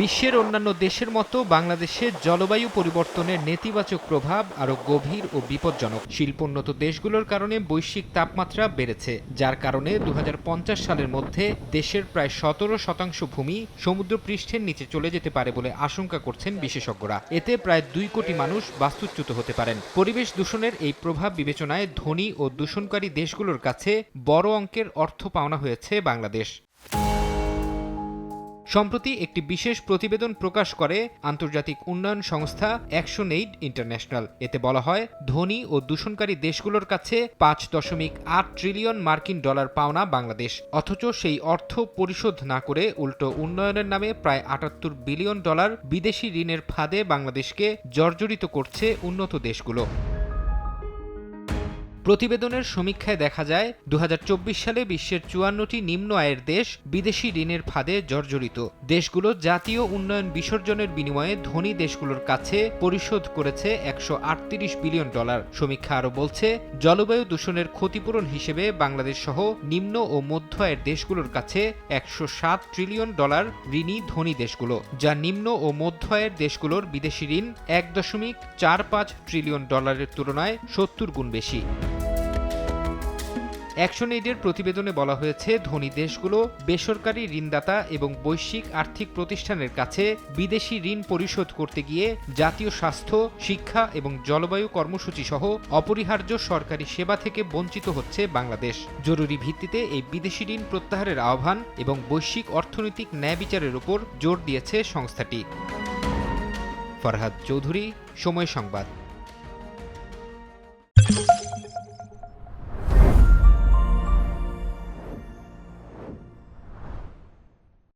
বিশ্বের অন্যান্য দেশের মতো বাংলাদেশে জলবায়ু পরিবর্তনের নেতিবাচক প্রভাব আরও গভীর ও বিপজ্জনক। শিল্পোন্নত দেশগুলোর কারণে বৈশ্বিক তাপমাত্রা বেড়েছে, যার কারণে দু হাজার পঞ্চাশ সালের মধ্যে দেশের প্রায় সতেরো শতাংশ ভূমি সমুদ্রপৃষ্ঠের নিচে চলে যেতে পারে বলে আশঙ্কা করছেন বিশেষজ্ঞরা। এতে প্রায় দুই কোটি মানুষ বাস্তুচ্যুত হতে পারেন। পরিবেশ দূষণের এই প্রভাব বিবেচনায় ধনী ও দূষণকারী দেশগুলোর কাছে বড় অঙ্কের অর্থ পাওনা হয়েছে বাংলাদেশ। সম্প্রতি একটি বিশেষ প্রতিবেদন প্রকাশ করে আন্তর্জাতিক উন্নয়ন সংস্থা অ্যাকশন এইড ইন্টারন্যাশনাল। এতে বলা হয়, ধনী ও দূষণকারী দেশগুলোর কাছে পাঁচ দশমিক আট ট্রিলিয়ন মার্কিন ডলার পাওনা বাংলাদেশ। অথচ সেই অর্থ পরিশোধ না করে উল্টো উন্নয়নের নামে প্রায় আটাত্তর বিলিয়ন ডলার বিদেশি ঋণের ফাঁদে বাংলাদেশকে জর্জরিত করছে উন্নত দেশগুলো। প্রতিবেদনের সমীক্ষায় দেখা যায় দু হাজার চব্বিশ সালে বিশ্বের চুয়ান্নটি নিম্ন আয়ের দেশ বিদেশি ঋণের ফাঁদে জর্জরিত। দেশগুলো জাতীয় উন্নয়ন বিসর্জনের বিনিময়ে ধনী দেশগুলোর কাছে পরিশোধ করেছে একশো আটত্রিশ বিলিয়ন ডলার। সমীক্ষা আরও বলছে, জলবায়ু দূষণের ক্ষতিপূরণ হিসেবে বাংলাদেশ সহ নিম্ন ও মধ্য আয়ের দেশগুলোর কাছে একশো সাত ট্রিলিয়ন ডলার ঋণী ধনী দেশগুলো, যা নিম্ন ও মধ্য আয়ের দেশগুলোর বিদেশি ঋণ এক দশমিক চার পাঁচ ট্রিলিয়ন ডলারের তুলনায় সত্তর গুণ বেশি। অ্যাকশন এইডের প্রতিবেদনে বলা হয়েছে, ধনী দেশগুলো বেসরকারি ঋণদাতা এবং বৈশ্বিক আর্থিক প্রতিষ্ঠানের কাছে বিদেশি ঋণ পরিশোধ করতে গিয়ে জাতীয় স্বাস্থ্য, শিক্ষা এবং জলবায়ু কর্মসূচি সহ অপরিহার্য সরকারি সেবা থেকে বঞ্চিত হচ্ছে বাংলাদেশ। জরুরি ভিত্তিতে এই বিদেশি ঋণ প্রত্যাহারের আহ্বান এবং বৈশ্বিক অর্থনৈতিক ন্যায় বিচারের উপর জোর দিয়েছে সংস্থাটি। ফরহাদ চৌধুরী, সময় সংবাদ।